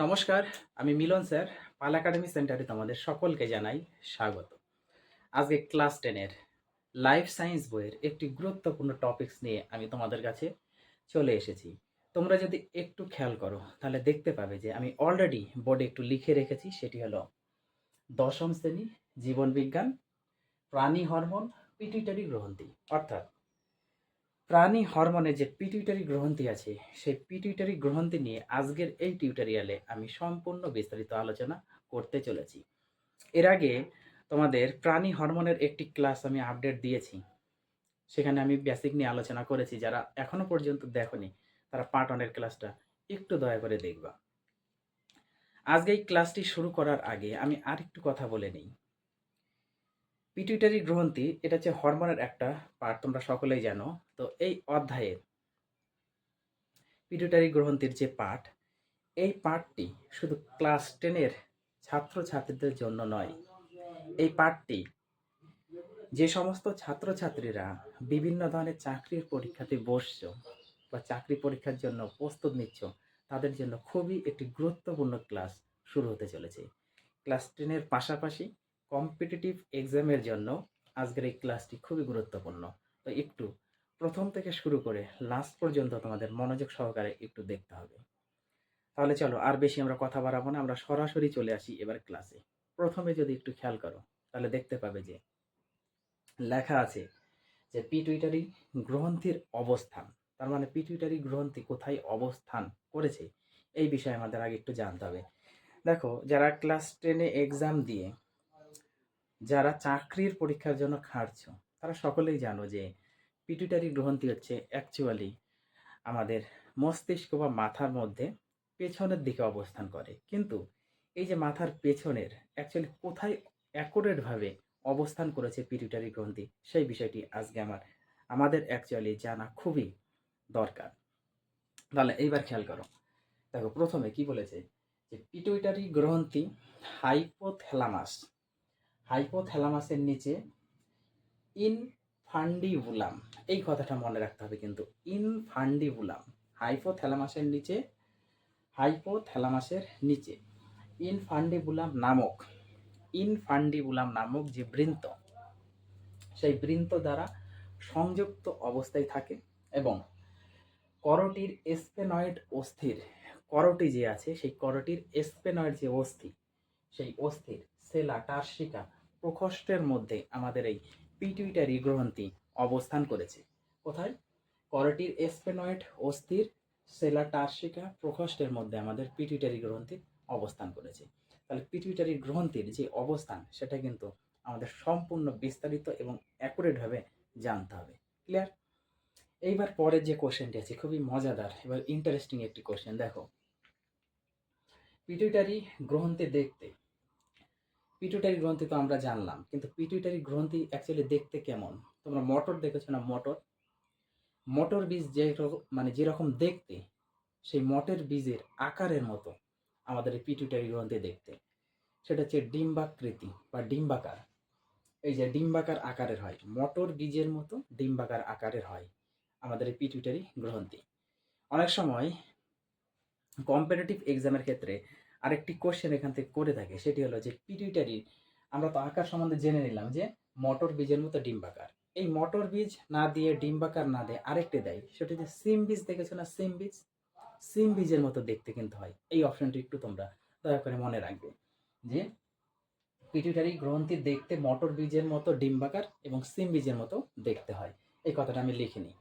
নমস্কার, আমি মিলন স্যার, পাল একাডেমি সেন্টারে তোমাদের সকলকে জানাই স্বাগত। আজকে ক্লাস টেনের লাইফ সায়েন্স বইয়ের একটি গুরুত্বপূর্ণ টপিকস নিয়ে আমি তোমাদের কাছে চলে এসেছি। তোমরা যদি একটু খেয়াল করো, তাহলে দেখতে পাবে যে আমি অলরেডি বোর্ডে একটু লিখে রেখেছি, সেটি হলো দশম শ্রেণি, জীবন বিজ্ঞান, প্রাণী হরমোন পিটিটারি গ্রন্থি অর্থাৎ প্রাণী হরমোনের যে পিটুইটারি গ্রন্থি আছে, সেই পিটুইটারি গ্রন্থি নিয়ে আজকের এই টিউটোরিয়ালে আমি সম্পূর্ণ বিস্তারিত আলোচনা করতে চলেছি। এর আগে তোমাদের প্রাণী হরমোনের একটি ক্লাস আমি আপডেট দিয়েছি। সেখানে আমি বেসিক নিয়ে আলোচনা করেছি, যারা এখনও পর্যন্ত দেখনি, তারা পার্ট ওয়ানের ক্লাসটা একটু দয়া করে দেখবা। আজকে এই ক্লাসটি শুরু করার আগে আমি আরেকটু কথা বলে নিই। পিটুইটারি গ্রন্থি, এটা হচ্ছে হরমোনের একটা পার্ট তোমরা সকলেই জানো। তো এই অধ্যায়ের পিটুইটারি গ্রন্থির যে পাঠ এই পাঠটি শুধু ক্লাস টেনের ছাত্রছাত্রীদের জন্য নয়, এই পাঠটি যে সমস্ত ছাত্রছাত্রীরা বিভিন্ন ধরনের চাকরির পরীক্ষাতে বসছ বা চাকরি পরীক্ষার জন্য প্রস্তুত নিচ্ছ, তাদের জন্য খুবই একটি গুরুত্বপূর্ণ ক্লাস শুরু হতে চলেছে। ক্লাস টেনের পাশাপাশি কম্পিটিটিভ এক্সামের জন্য আজকের এই ক্লাসটি খুবই গুরুত্বপূর্ণ। তো একটু প্রথম থেকে শুরু করে লাস্ট পর্যন্ত তোমাদের মনোযোগ সহকারে একটু দেখতে হবে। তাহলে চলো আর বেশি আমরা কথা বাড়াবো না, আমরা সরাসরি চলে আসি এবার ক্লাসে প্রথমে যদি একটু খেয়াল করো, তাহলে দেখতে পাবে যে লেখা আছে যে পিটুইটারি গ্রন্থির অবস্থান। তার মানে পিটুইটারি গ্রন্থি কোথায় অবস্থান করেছে, এই বিষয়ে আমাদের আগে একটু জানতে হবে। দেখো, যারা ক্লাস টেনে এক্সাম দিয়ে যারা চাকরির পরীক্ষার জন্য খাটছ, তারা সকলেই জানো যে পিটুইটারি গ্রন্থি হচ্ছে অ্যাকচুয়ালি আমাদের মস্তিষ্ক বা মাথার মধ্যে পেছনের দিকে অবস্থান করে। কিন্তু এই যে মাথার পেছনের অ্যাকচুয়ালি কোথায় অ্যাকুরেটভাবে অবস্থান করেছে পিটুইটারি গ্রন্থি, সেই বিষয়টি আজকে আমার, আমাদের অ্যাকচুয়ালি জানা খুবই দরকার। তাহলে এইবার খেয়াল করো। দেখো প্রথমে কি বলেছে যে পিটুইটারি গ্রন্থি হাইপোথ্যালামাস হাইপোথ্যালামাসের নিচে ইনফান্ডিবুলাম, এই কথাটা মনে রাখতে হবে কিন্তু, ইনফান্ডিবুলাম, হাইপোথ্যালামাসের নিচে হাইপোথ্যালামাসের নিচে, ইনফান্ডিবুলাম নামক ইনফান্ডিবুলাম নামক যে বৃন্ত, সেই বৃন্ত দ্বারা সংযুক্ত অবস্থায় থাকে এবং করটির এসপেনয়েড অস্থির, করটি যে আছে, সেই করটির এসপেনয়েড যে অস্থি, সেই অস্থির সেলা, টার্সিকা প্রকোষ্ঠের মধ্যে আমাদের এই পিটুইটারি গ্রন্থি অবস্থান করেছে। কোথায়? করটির এসপেনয়েড অস্থির, সেলা, টার্সিকা প্রকোষ্ঠের মধ্যে আমাদের পিটুইটারি গ্রন্থি অবস্থান করেছে। তাহলে পিটুইটারি গ্রন্থির যে অবস্থান, সেটা কিন্তু আমাদের সম্পূর্ণ বিস্তারিত এবং অ্যাকুরেটভাবে জানতে হবে। ক্লিয়ার এইবার পরের যে কোশ্চেনটি আছে, খুবই মজাদার, এবার ইন্টারেস্টিং একটি কোশ্চেন দেখো। পিটুইটারি গ্রন্থি দেখতে পিটুইটারি গ্রন্থি তো আমরা জানলাম, কিন্তু পিটুইটারি গ্রন্থি অ্যাকচুয়ালি দেখতে কেমন? তোমরা মটর দেখেছ না মটর? মটর বীজ যে মানে যেরকম দেখতে, সেই মটর বীজের আকারের মতো আমাদের পিটুইটারি গ্রন্থি দেখতে। সেটা হচ্ছে ডিম্বাকৃতি বা ডিম্বাকার। এই যে ডিম্বাকার আকারের হয়, মটর বীজের মতো ডিম্বাকার আকারের হয় আমাদের এই পিটুইটারি গ্রন্থি। অনেক সময় কম্পিটিটিভ এক্সামের ক্ষেত্রে আরেকটি কোশ্চেন এখান থেকে করে থাকে, সেটি হলো যে পিটুইটারি আমরা তো আকার সম্বন্ধে জেনে নিলাম যে মটর বীজের মতো ডিম্বাকার। এই মটর বীজ না দিয়ে ডিম্বাকার না দিয়ে আরেকটি দেয়, সেটি যে সিম বীজ, দেখেছ না সিম বীজ? সিম বীজের মতো দেখতে কিন্তু হয়। এই অপশনটি একটু তোমরা দয়া করে মনে রাখবে যে পিটুইটারি গ্রন্থি দেখতে মটর বীজের মতো ডিম্বাকার এবং সিম বীজের মতো দেখতে হয়। এই কথাটা আমি লিখিনি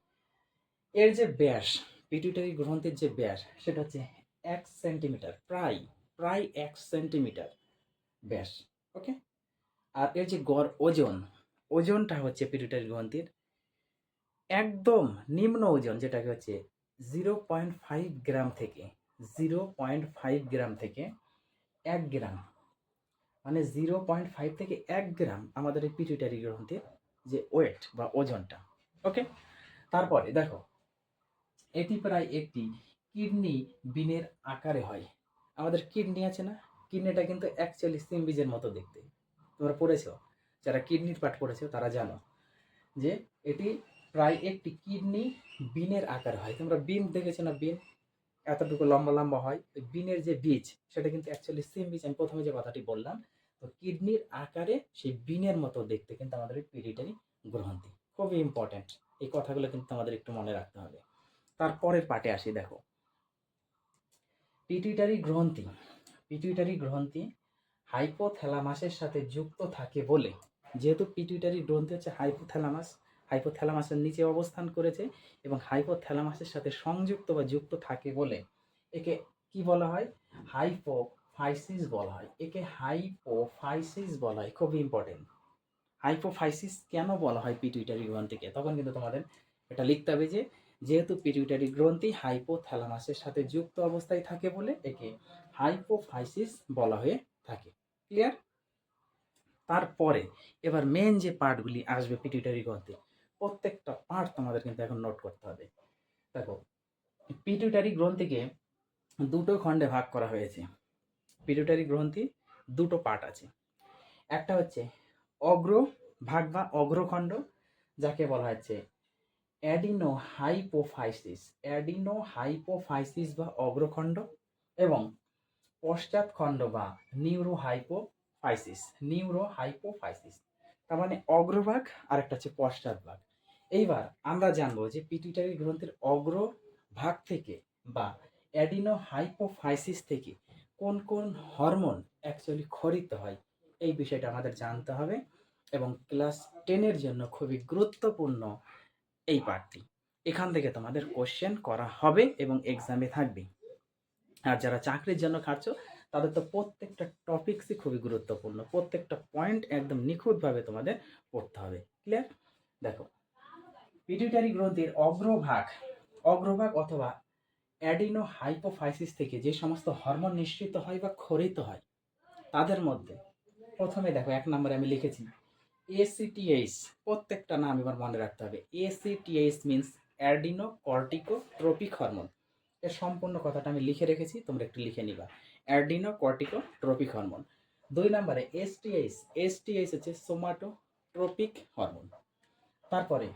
এর যে ব্যাস পিটুইটারি গ্রন্থির যে ব্যাস, সেটা হচ্ছে এক সেন্টিমিটার প্রায় প্রায় এক সেন্টিমিটার। ব্যাস ওকে আর এর যে গড় ওজন, ওজনটা হচ্ছে পিটুইটারি গ্রন্থির একদম নিম্ন ওজন, যেটাকে হচ্ছে জিরো পয়েন্ট ফাইভ গ্রাম থেকে, জিরো পয়েন্ট ফাইভ গ্রাম থেকে এক গ্রাম। মানে জিরো পয়েন্ট ফাইভ থেকে এক গ্রাম আমাদের এই পিটুইটারি গ্রন্থির যে ওয়েট বা ওজনটা ওকে তারপরে দেখো, এটি প্রায় একটি কিডনি বিনের আকারে হয়। আমাদের কিডনি আছে না? কিডনিটা কিন্তু অ্যাকচুয়ালি সিম বীজের মতো দেখতে। তোমরা পড়েছো? যারা কিডনির পাঠ পড়েছো, তারা জানো যে এটি প্রায় একটি কিডনি বিনের আকার হয়। তোমরা বিন দেখেছ না বিন? এতটুকু লম্বা লম্বা হয়। বিনের যে বীজ, সেটা কিন্তু অ্যাকচুয়ালি সেম বীজ আমি প্রথমে যে কথাটি বললাম, তো কিডনির আকারে সেই বিনের মতো দেখতে কিন্তু আমাদের পিরিটারি গ্রন্থি। খুবই ইম্পর্ট্যান্ট এই কথাগুলো কিন্তু আমাদের একটু মনে রাখতে হবে। তারপরের পাটে আসি, দেখো। পিটুইটারি গ্রন্থি পিটুইটারি গ্রন্থি হাইপোথ্যালামাসের সাথে যুক্ত থাকে বলে, যেহেতু পিটুইটারি গ্রন্থি হচ্ছে হাইপোথ্যালামাস হাইপোথ্যালামাসের নিচে অবস্থান করেছে এবং হাইপোথ্যালামাসের সাথে সংযুক্ত বা যুক্ত থাকে বলে, একে কি বলা হয়? হাইপোফাইসিস বলা হয়। একে হাইপোফাইসিস বলা হয় খুব ইম্পর্টেন্ট হাইপোফাইসিস কেন বলা হয় পিটুইটারি গ্রন্থিকে? তখন কিন্তু তোমাদের এটা লিখতে হবে যে যেহেতু পিটুইটারি গ্রন্থি হাইপোথ্যালামাসের সাথে যুক্ত অবস্থায় থাকে বলে একে হাইপোফাইসিস বলা হয়ে থাকে। ক্লিয়ার? তারপরে এবার মেন যে পার্টগুলি আসবে পিটুইটারি গ্রন্থি, প্রত্যেকটা পার্ট তোমাদের কিন্তু এখন নোট করতে হবে। দেখো পিটুইটারি গ্রন্থিকে দুটো খণ্ডে ভাগ করা হয়েছে। পিটুইটারি গ্রন্থি দুটো পার্ট আছে। একটা হচ্ছে অগ্র ভাগ বা অগ্রখণ্ড, যাকে বলা হচ্ছে অ্যাডিনো হাইপোফাইসিস অ্যাডিনো হাইপোফাইসিস বা অগ্রখণ্ড এবং পশ্চাৎখণ্ড বা নিউরো হাইপোফাইসিস নিউরো হাইপোফাইসিস তার মানে অগ্রভাগ আর একটা হচ্ছে পশ্চাৎভাগ। এইবার আমরা জানব যে পিটুইটারি গ্রন্থের অগ্রভাগ থেকে বা অ্যাডিনো হাইপোফাইসিস থেকে কোন কোন হরমোন অ্যাকচুয়ালি খরিত হয়, এই বিষয়টা আমাদের জানতে হবে এবং ক্লাস টেনের জন্য খুবই গুরুত্বপূর্ণ এই পার্টটি এখান থেকে তোমাদের কোশ্চেন করা হবে এবং এক্সামে থাকবে। আর যারা চাকরির জন্য খাটছো, তাদের তো প্রত্যেকটা টপিক্সই খুবই গুরুত্বপূর্ণ। প্রত্যেকটা পয়েন্ট একদম নিখুঁতভাবে তোমাদের পড়তে হবে। ক্লিয়ার দেখো পিটুইটারি গ্রন্থির অগ্রভাগ অগ্রভাগ অথবা অ্যাডিনো হাইপোফাইসিস থেকে যে সমস্ত হরমোন নিঃসৃত হয় বা খরিত হয়, তাদের মধ্যে প্রথমে দেখো, এক নম্বরে আমি লিখেছি এসিটিএইচ প্রত্যেকটা নাম এবার মনে রাখতে হবে। ACTH means adrenocorticotropic hormone এর সম্পূর্ণ কথাটা আমি লিখে রেখেছি, তোমরা একটু লিখে নিবা। অ্যাডিনো কর্টিকো ট্রপিক হরমোন দুই নম্বরে এসটিএইচ এসটিএইচ হচ্ছে সোমাটোট্রপিক হরমোন তারপরে,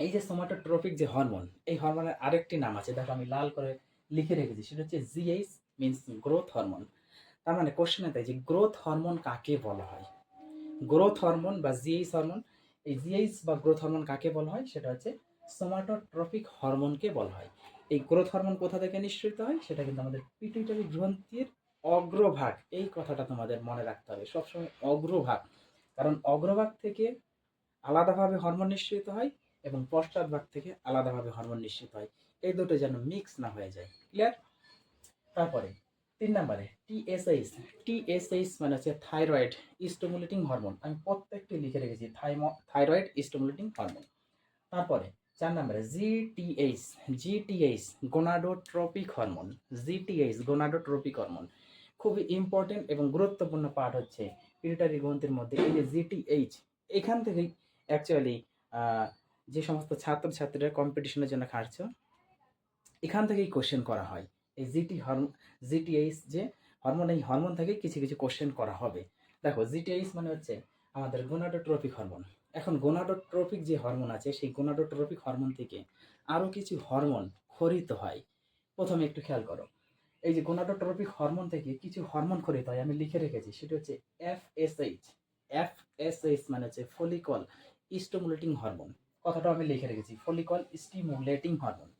এই যে সোমাটোট্রপিক যে হরমোন এই হরমোনের আরেকটি নাম আছে, দেখো আমি লাল করে লিখে রেখেছি, সেটা হচ্ছে জিএইচ মিনস গ্রোথ হরমোন তার মানে কোশ্চেনে তাই যে গ্রোথ হরমোন কাকে বলা হয়? গ্রোথ হরমোন বা জিএইচ হরমোন এই জিএইচ বা গ্রোথ হরমোন কাকে বলা হয়? সেটা হচ্ছে সোমাটোট্রপিক হরমোনকে বলা হয়। এই গ্রোথ হরমোন কোথা থেকে নিঃসৃত হয়? সেটা কিন্তু আমাদের পিটুইটারি গ্রন্থির অগ্রভাগ। এই কথাটা তোমাদের মনে রাখতে হবে। সবসময় অগ্রভাগ। কারণ অগ্রভাগ থেকে আলাদাভাবে হরমোন নিঃসৃত হয় এবং পশ্চাৎভাগ থেকে আলাদাভাবে হরমোন নিঃসৃত হয়। এই দুটো যেন মিক্স না হয়ে যায়। ক্লিয়ার তারপরে তিন নম্বরে টিএসএইচ টিএসএইচ মানে হচ্ছে থাইরয়েড স্টিমুলেটিং হরমোন আমি প্রত্যেকটি লিখে রেখেছি থাইরয়েড স্টিমুলেটিং হরমোন তারপরে, চার নম্বরে GTH GTH gonadotropic hormone GTH gonadotropic hormone খুবই ইম্পর্টেন্ট এবং গুরুত্বপূর্ণ পার্ট হচ্ছে পিউটারি গ্রন্থির মধ্যে, এই যে জিটিএইচ এখান থেকেই অ্যাকচুয়ালি যে সমস্ত ছাত্রছাত্রীরা কম্পিটিশনের জন্য খাটছে, এখান থেকেই কোশ্চেন করা হয়। এই জিটি হরমোন জিটিএইচ যে হরমোন এই হরমোন থেকে কিছু কিছু কোশ্চেন করা হবে। দেখো জিটিএইচ মানে হচ্ছে আমাদের গোনাডোট্রপিক হরমোন এখন গোনাডোট্রপিক যে হরমোন আছে, সেই গোনাডোট্রপিক হরমোন থেকে আরও কিছু হরমোন খরিত হয়। প্রথমে একটু খেয়াল করো। এই যে গোনাডোট্রপিক হরমোন থেকে কিছু হরমোন খরিত হয়, আমি লিখে রেখেছি, সেটা হচ্ছে F S H F S H মানে হচ্ছে ফলিকল স্টিমুলেটিং হরমোন কথাটা আমি লিখে রেখেছি ফলিকল স্টিমুলেটিং হরমোন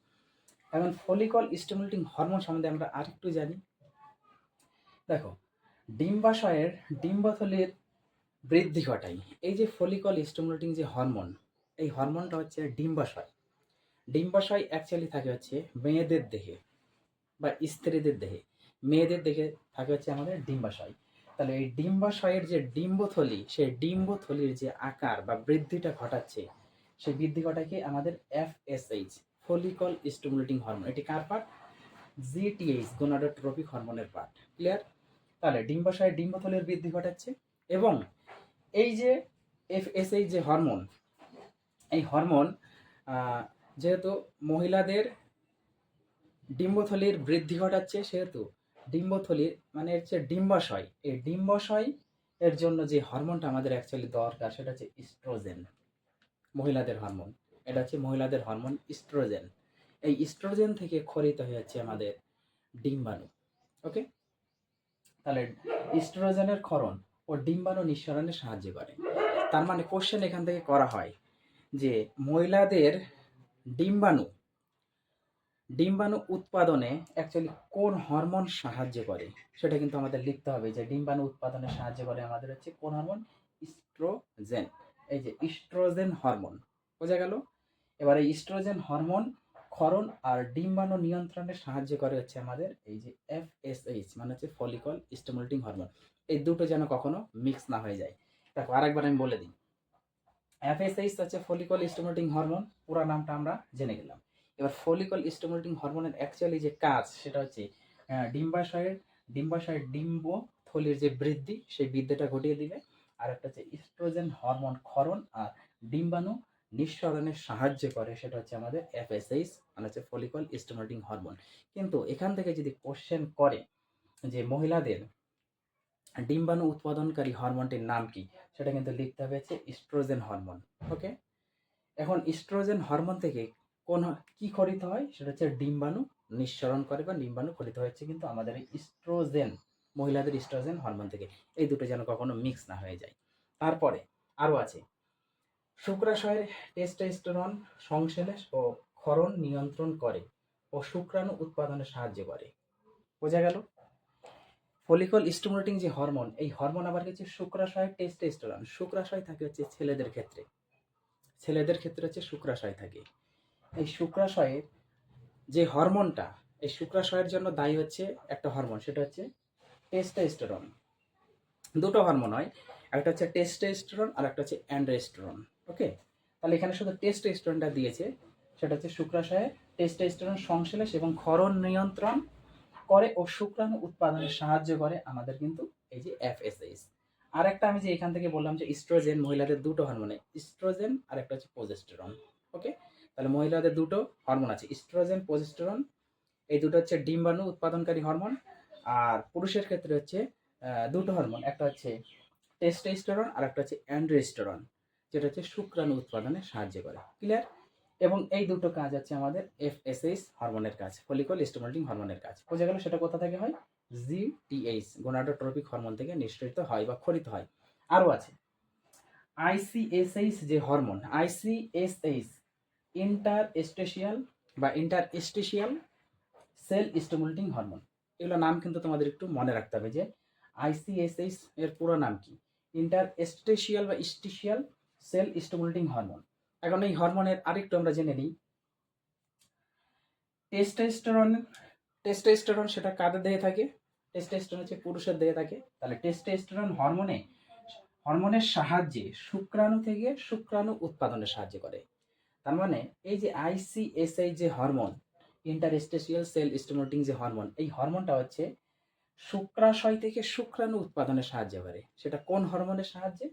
এখন ফলিকল স্টিমুলেটিং হরমোন সম্বন্ধে আমরা আরেকটু জানি। দেখো, ডিম্বাশয়ের ডিম্বথলির বৃদ্ধি ঘটায়। এই যে ফলিকল স্টিমুলেটিং যে হরমোন এই হরমোনটা হচ্ছে ডিম্বাশয়। ডিম্বাশয় অ্যাকচুয়ালি থাকে হচ্ছে মেয়েদের দেহে বা স্ত্রীদের দেহে। মেয়েদের দেহে থাকে হচ্ছে আমাদের ডিম্বাশয়। তাহলে এই ডিম্বাশয়ের যে ডিম্বথলি সেই ডিম্বথলির যে আকার বা বৃদ্ধিটা ঘটাচ্ছে, সেই বৃদ্ধি ঘটাকে আমাদের F S H follicle stimulating hormone এটি কার পার্ট জিটিএইচ গোনাডোট্রপিক হরমোনের পার্ট ক্লিয়ার তাহলে ডিম্বাশয়ের ডিম্বথলির বৃদ্ধি ঘটাচ্ছে এবং এই যে এফ এস এই যে হরমোন এই হরমোন যেহেতু মহিলাদের ডিম্বথলির বৃদ্ধি ঘটাচ্ছে, সেহেতু ডিম্বথলির মানে হচ্ছে ডিম্বাশয়, এই ডিম্বাশয় এর জন্য যে হরমোনটা আমাদের অ্যাকচুয়ালি দরকার, সেটা হচ্ছে ইস্ট্রোজেন মহিলাদের হরমোন এটা হচ্ছে মহিলাদের হরমোন ইস্ট্রোজেন এই ইস্ট্রোজেন থেকে খরিত হয়ে যাচ্ছে আমাদের ডিম্বাণু ওকে তাহলে ইস্ট্রোজেনের ক্ষরণ ও ডিম্বাণু নিঃসরণে সাহায্য করে। তার মানে কোশ্চেন এখান থেকে করা হয় যে মহিলাদের ডিম্বাণু ডিম্বাণু উৎপাদনে অ্যাকচুয়ালি কোন হরমোন সাহায্য করে? সেটা কিন্তু আমাদের লিখতে হবে যে ডিম্বাণু উৎপাদনে সাহায্য করে আমাদের হচ্ছে কোন হরমোন? ইস্ট্রোজেন এই যে ইস্ট্রোজেন হরমোন, বোঝা গেল? এবারে ইস্ট্রোজেন হরমোন, ক্ষরণ আর ডিম্বাণু নিয়ন্ত্রণে সাহায্য করে হচ্ছে আমাদের এই যে এফএসএইচ মানে হচ্ছে ফলিকল স্টিমুলেটিং হরমোন এই দুটো যেন কখনো মিক্স না হয়ে যায়। দেখো, আরেকবার আমি বলে দিই। এফএসএইচ হচ্ছে ফলিকল স্টিমুলেটিং হরমোন পুরো নামটা আমরা জেনে গেলাম। এবার ফলিকল স্টিমুলেটিং হরমোনের অ্যাকচুয়ালি যে কাজ, সেটা হচ্ছে ডিম্বাশয়ের ডিম্বাশয়ের ডিম্ব থলির যে বৃদ্ধি, সেই বৃদ্ধিটা ঘটিয়ে দিবে। আর একটা হচ্ছে ইস্ট্রোজেন হরমোন, ক্ষরণ আর ডিম্বাণু নিঃসরণে সাহায্য করে, সেটা হচ্ছে আমাদের এফএসএইচ মানে হচ্ছে ফলিকল স্টিমুলেটিং হরমোন কিন্তু এখান থেকে যদি কোশ্চেন করে যে মহিলাদের ডিম্বাণু উৎপাদনকারী হরমোনটির নাম কি, সেটা কিন্তু লিখতে হবে হচ্ছে ইস্ট্রোজেন হরমোন ওকে এখন ইস্ট্রোজেন হরমোন থেকে কোন, কি খরিত হয়? সেটা হচ্ছে ডিম্বাণু নিঃসরণ করে বা ডিম্বাণু খরিত হয়েছে কিন্তু আমাদের ইস্ট্রোজেন মহিলাদের ইস্ট্রোজেন হরমোন থেকে। এই দুটো যেন কখনো মিক্স না হয়ে যায়। তারপরে আরও আছে। শুক্রাশয়ের টেস্টোস্টেরন সংশ্লেষ ও ক্ষরণ নিয়ন্ত্রণ করে ও শুক্রাণু উৎপাদনে সাহায্য করে। বোঝা গেল? ফলিকল স্টিমুলেটিং যে হরমোন এই হরমোন আবার হচ্ছে? শুক্রাশয় টেস্টোস্টেরন শুক্রাশয় থাকে হচ্ছে ছেলেদের ক্ষেত্রে। ছেলেদের ক্ষেত্রে হচ্ছে শুক্রাশয় থাকে। এই শুক্রাশয়ের যে হরমোনটা এই শুক্রাশয়ের জন্য দায়ী হচ্ছে একটা হরমোন সেটা হচ্ছে টেস্টোস্টেরন দুটো হরমোন হয়, একটা হচ্ছে টেস্টোস্টেরন আর একটা হচ্ছে অ্যান্ড্রোস্টেরন ওকে? তাহলে এখানে শুধু টেস্টোস্টেরনটা দিয়েছে। সেটা হচ্ছে শুক্রাশয়ে টেস্টোস্টেরন সংশ্লেষ এবং ক্ষরণ নিয়ন্ত্রণ করে ও শুক্রাণু উৎপাদনে সাহায্য করে আমাদের কিন্তু এই যে এফএসএইচ আর একটা আমি যে এখান থেকে বললাম যে ইস্ট্রোজেন মহিলাদের দুটো হরমোনে ইস্ট্রোজেন আর একটা হচ্ছে প্রোজেস্টেরন ওকে? তাহলে মহিলাদের দুটো হরমোন আছে ইস্ট্রোজেন প্রোজেস্টেরন এই দুটো হচ্ছে ডিম্বাণু উৎপাদনকারী হরমোন আর পুরুষের ক্ষেত্রে হচ্ছে দুটো হরমোন একটা হচ্ছে টেস্টোস্টেরন আর একটা হচ্ছে অ্যান্ড্রোস্টেরন যেটা হচ্ছে শুক্রাণু উৎপাদনে সাহায্য করে। ক্লিয়ার এবং এই দুটো কাজ আছে আমাদের এফএসএইচ হরমোনের কাজ ফলিকল স্টিমুলেটিং হরমোনের কাজ। বোঝা গেল সেটা কোথা থেকে হয়? জি জিটিএইচ গোনাডোট্রপিক হরমোন থেকে নিঃসৃত হয় বা খরিত হয়। আরও আছে। আইসিএসএইচ যে হরমোন আইসিএসএইচ ইন্টার এস্টেশিয়াল বা interstitial cell stimulating hormone এগুলো নাম কিন্তু তোমাদের একটু মনে রাখতে হবে যে আইসিএসএইচ এর পুরো নাম কি? ইন্টার এস্টেশিয়াল বা স্টেশিয়াল সেল স্টিমুলেটিং হরমোন। এখন এই হরমোনের আরেকটু আমরা জেনে নিই। টেস্টোস্টেরন টেস্টোস্টেরন সেটা কাদের দেহে থাকে? টেস্টোস্টেরন হচ্ছে পুরুষের দেহে থাকে। তাহলে টেস্টোস্টেরন হরমোনে, হরমোনের সাহায্যে শুক্রাণু থেকে শুক্রাণু উৎপাদনে সাহায্য করে। তার মানে এই যে আইসিএসআই যে হরমোন ইন্টারস্টেশিয়াল সেল স্টিমুলেটিং যে হরমোন, এই হরমোনটা হচ্ছে শুক্রাশয় থেকে শুক্রাণু উৎপাদনে সাহায্য করে। সেটা কোন হরমোনের সাহায্যে?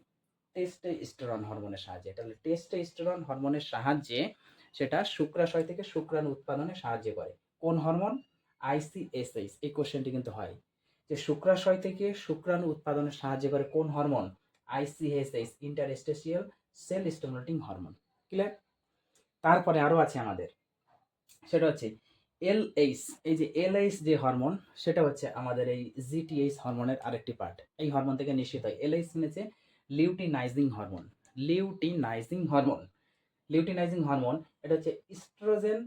টেস্টোস্টেরন হরমোনের সাহায্যে। এটা তাহলে টেস্টোস্টেরন হরমোনের সাহায্যে সেটা শুক্রাশয় থেকে শুক্রাণু উৎপাদনে সাহায্য করে। কোন হরমোন আইসিএসএইচ এই কোশ্চেনটি কিন্তু হয়। যে শুক্রাশয় থেকে শুক্রাণু উৎপাদনে সাহায্য করে কোন hormone ICSH interstitial cell stimulating hormone clear তারপরে আরও আছে আমাদের। সেটা হচ্ছে এলএইচ এই যে এলএইচ যে হরমোন সেটা হচ্ছে আমাদের এই জিটিএইচ হরমোনের আরেকটি পার্ট এই হরমোন থেকে নিশ্চিত হয়। LH means luteinizing hormone luteinizing hormone. Luteinizing hormone, এটা হচ্ছে ইস্ট্রোজেন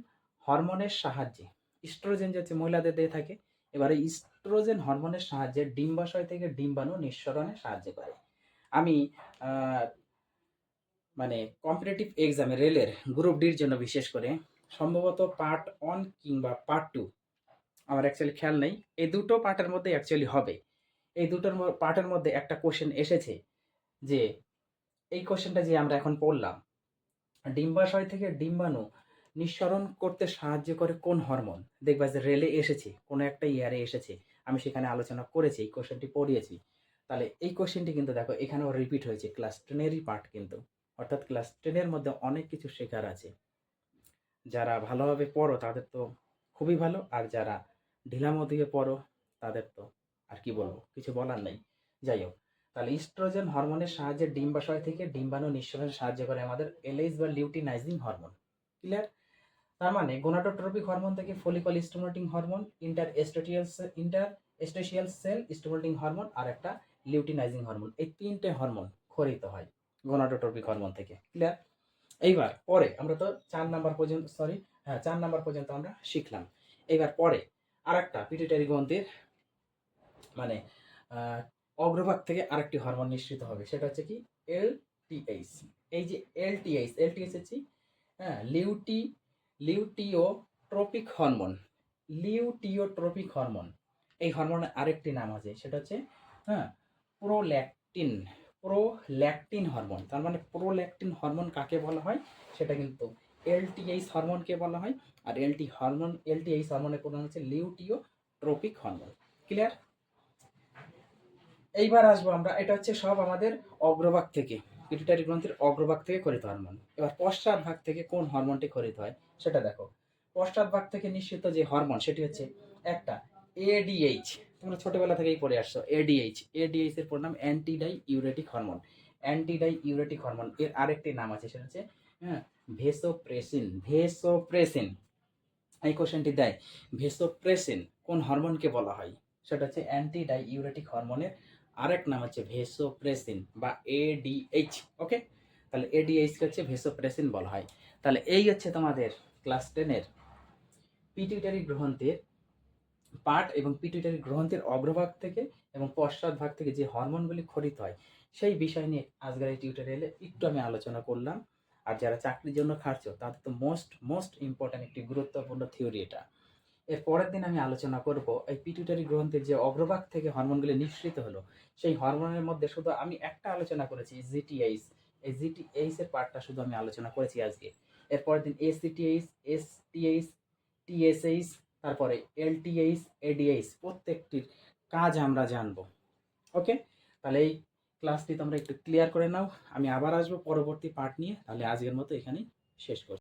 হরমোনের সাহায্যে। ইস্ট্রোজেন যে হচ্ছে মহিলাদের দিয়ে থাকে, এবারে ইস্ট্রোজেন হরমোনের সাহায্যে ডিম্বাশয় থেকে ডিম্বাণু নিঃসরণে সাহায্য করে। আমি মানে কম্পিটিটিভ এক্সামে রেলের গ্রুপ ডির জন্য বিশেষ করে, সম্ভবত পার্ট ওয়ান কিংবা পার্ট টু আমার অ্যাকচুয়ালি খেয়াল নেই। এই দুটো পার্টের মধ্যে অ্যাকচুয়ালি হবে। এই দুটোর পার্টের মধ্যে একটা কোশ্চেন এসেছে যে এই কোশ্চেনটা যে আমরা এখন পড়লাম, ডিম্বাশয় থেকে ডিম্বাণু নিঃসরণ করতে সাহায্য করে কোন হরমোন দেখবা যে রেলে এসেছে, কোনো একটা ইয়ারে এসেছে, আমি সেখানে আলোচনা করেছি, এই কোশ্চেনটি পড়িয়েছি। তাহলে এই কোশ্চেনটি কিন্তু দেখো, এখানেও রিপিট হয়েছে ক্লাস টেনেরই পার্ট কিন্তু, অর্থাৎ ক্লাস টেনের মধ্যে অনেক কিছু শেখার আছে। যারা ভালোভাবে পড়ো, তাদের তো খুবই ভালো, আর যারা ঢিলামো দিয়ে পড়ো, তাদের তো আর কি বলব, কিছু বলার নেই। যাই হোক তাহলে ইস্ট্রোজেন হরমোনের সাহায্যে ডিম্বাশয় থেকে ডিম্বাণু নিঃসরণে সাহায্য করে আমাদের এলএইচ বা লিউটিনাইজিং হরমোন ক্লিয়ার তার মানে গোনাডোট্রপিক হরমোন থেকে follicle stimulating hormone interstitial interstitial cell stimulating hormone আর একটা লিউটিনাইজিং হরমোন এই তিনটে হরমোন খরিত হয় গোনাডোট্রপিক হরমোন থেকে ক্লিয়ার এইবার পরে আমরা তো চার নাম্বার পর্যন্ত সরি হ্যাঁ চার নাম্বার পর্যন্ত আমরা শিখলাম। এইবার পরে আর একটা পিটুইটারি গ্রন্থির মানে অগ্রভাগ থেকে আরেকটি হরমোন নিঃসৃত হবে, সেটা হচ্ছে কি? এল টিএইচ এই যে এল টিএইচ এল টিএইচ হচ্ছে হ্যাঁ লিউটি, লিউটিওট্রপিক হরমোন লিউটিওট্রপিক হরমোন। এই হরমোনের আরেকটি নাম আছে, সেটা হচ্ছে হ্যাঁ প্রোল্যাকটিন প্রোল্যাকটিন হরমোন। তার মানে প্রোল্যাকটিন হরমোন কাকে বলা হয়? সেটা কিন্তু এলটিএইচ হরমোনকে বলা হয়, আর এলটি হরমোন এলটিএইচ হরমোনের প্রধান হচ্ছে লিউটিও ট্রপিক হরমোন। ক্লিয়ার এইবার আসব আমরা, এটা হচ্ছে সব আমাদের অগ্রভাগ থেকে, পিটুটারি গ্রন্থের অগ্রভাগ থেকে খরিত হরমোন এবার পশ্চাৎ ভাগ থেকে কোন হরমোনটি খরিত হয় সেটা দেখো। পশ্চাৎ ভাগ থেকে নিঃসৃত যে হরমোন সেটি হচ্ছে একটা এডিএইচ তোমরা ছোটবেলা থেকেই পড়ে আসছো এডিএইচ এডিএইচ এর পুরো নাম অ্যান্টিডাই ইউরেটিক হরমোন অ্যান্টিডাই ইউরেটিক হরমোন এর আরেকটি নাম আছে, সেটা হচ্ছে হ্যাঁ ভেসোপ্রেসিন ভেসোপ্রেসিন এই কোশ্চেনটি দেয় ভেসোপ্রেসিন কোন হরমোনকে বলা হয়? সেটা হচ্ছে অ্যান্টিডাই ইউরেটিক হরমোনের আরেক নাম হচ্ছে ভেসোপ্রেসিন বা এডিএইচ ওকে? তাহলে এডিএইচকে হচ্ছে ভেসোপ্রেসিন বলা হয়। তাহলে এই হচ্ছে তোমাদের ক্লাস টেনের পিটুইটারি গ্রন্থের পার্ট এবং পিটুইটারি গ্রন্থের অগ্রভাগ থেকে এবং পশ্চাৎ ভাগ থেকে যে হরমোনগুলি খরিত হয়, সেই বিষয় নিয়ে আজকের এই টিউটোরিয়ালে একটু আমি আলোচনা করলাম। আর যারা চাকরির জন্য খাটছো, তাদের তো মোস্ট মোস্ট ইম্পর্ট্যান্ট একটি গুরুত্বপূর্ণ থিওরি এটা। এর পরের দিন আমি আলোচনা করব এই পিটুইটারি গ্রন্থের যে অগ্রভাগ থেকে হরমোনগুলি নিঃসৃত হলো, সেই হরমোনের মধ্যে শুধু আমি একটা আলোচনা করেছি জিটিএইচ এই জিটিএইচ এর পার্টটা শুধু আমি আলোচনা করেছি আজকে। এর পরের দিন এসিটিএইচ এসটিএইচ টিএসএইচ তারপরে এলটিএইচ এডিএইচ প্রত্যেকটির কাজ আমরা জানব। ওকে তাহলে এই ক্লাসটি তোমরা একটু ক্লিয়ার করে নাও। আমি আবার আসব পরবর্তী পার্ট নিয়ে। তাহলে আজকের মতো এখানেই শেষ করছি।